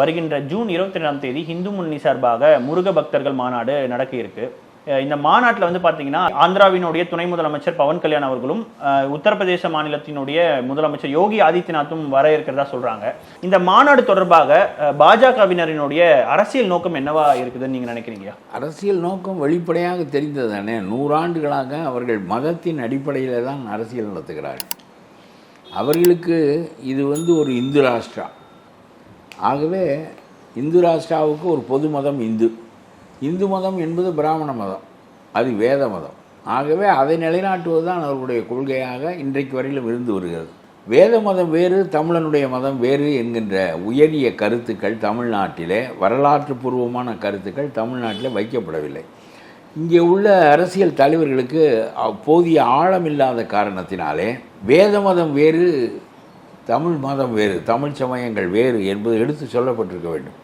வருகின்ற ஜூன் இருபத்தி ரெண்டாம் தேதி ஹிந்து முன்னணி சார்பாக முருக பக்தர்கள் மாநாடு நடக்க இருக்கு. இந்த மாநாட்டில் வந்து பார்த்தீங்கன்னா ஆந்திராவினுடைய துணை முதலமைச்சர் பவன் கல்யாண் அவர்களும் உத்தரப்பிரதேச மாநிலத்தினுடைய முதலமைச்சர் யோகி ஆதித்யநாத்தும் வர இருக்கிறதா சொல்றாங்க. இந்த மாநாடு தொடர்பாக பாஜகவினரினுடைய அரசியல் நோக்கம் என்னவா இருக்குதுன்னு நீங்க நினைக்கிறீங்க அரசியல் நோக்கம் வெளிப்படையாக தெரிந்தது தானே நூறாண்டுகளாக அவர்கள் மதத்தின் அடிப்படையில் தான் அரசியல் நடத்துகிறார்கள். அவர்களுக்கு இது வந்து ஒரு இந்து ராஷ்டிரம். ஆகவே இந்து ராஷ்டிராவுக்கு ஒரு பொது மதம் இந்து. இந்து மதம் என்பது பிராமண மதம். அது வேத மதம். ஆகவே அதை நிலைநாட்டுவது தான் அவர்களுடைய கொள்கையாக இன்றைக்கு வரையிலும் இருந்து வருகிறது. வேத மதம் வேறு தமிழனுடைய மதம் வேறு என்கின்ற உயரிய கருத்துக்கள் தமிழ்நாட்டிலே வரலாற்று பூர்வமான கருத்துக்கள் தமிழ்நாட்டில் வைக்கப்படவில்லை. இங்கே உள்ள அரசியல் தலைவர்களுக்கு போதிய ஆழம் இல்லாத காரணத்தினாலே வேத மதம் வேறு தமிழ் மதம் வேறு தமிழ் சமயங்கள் வேறு என்பது எடுத்து சொல்லப்பட்டிருக்க வேண்டும்.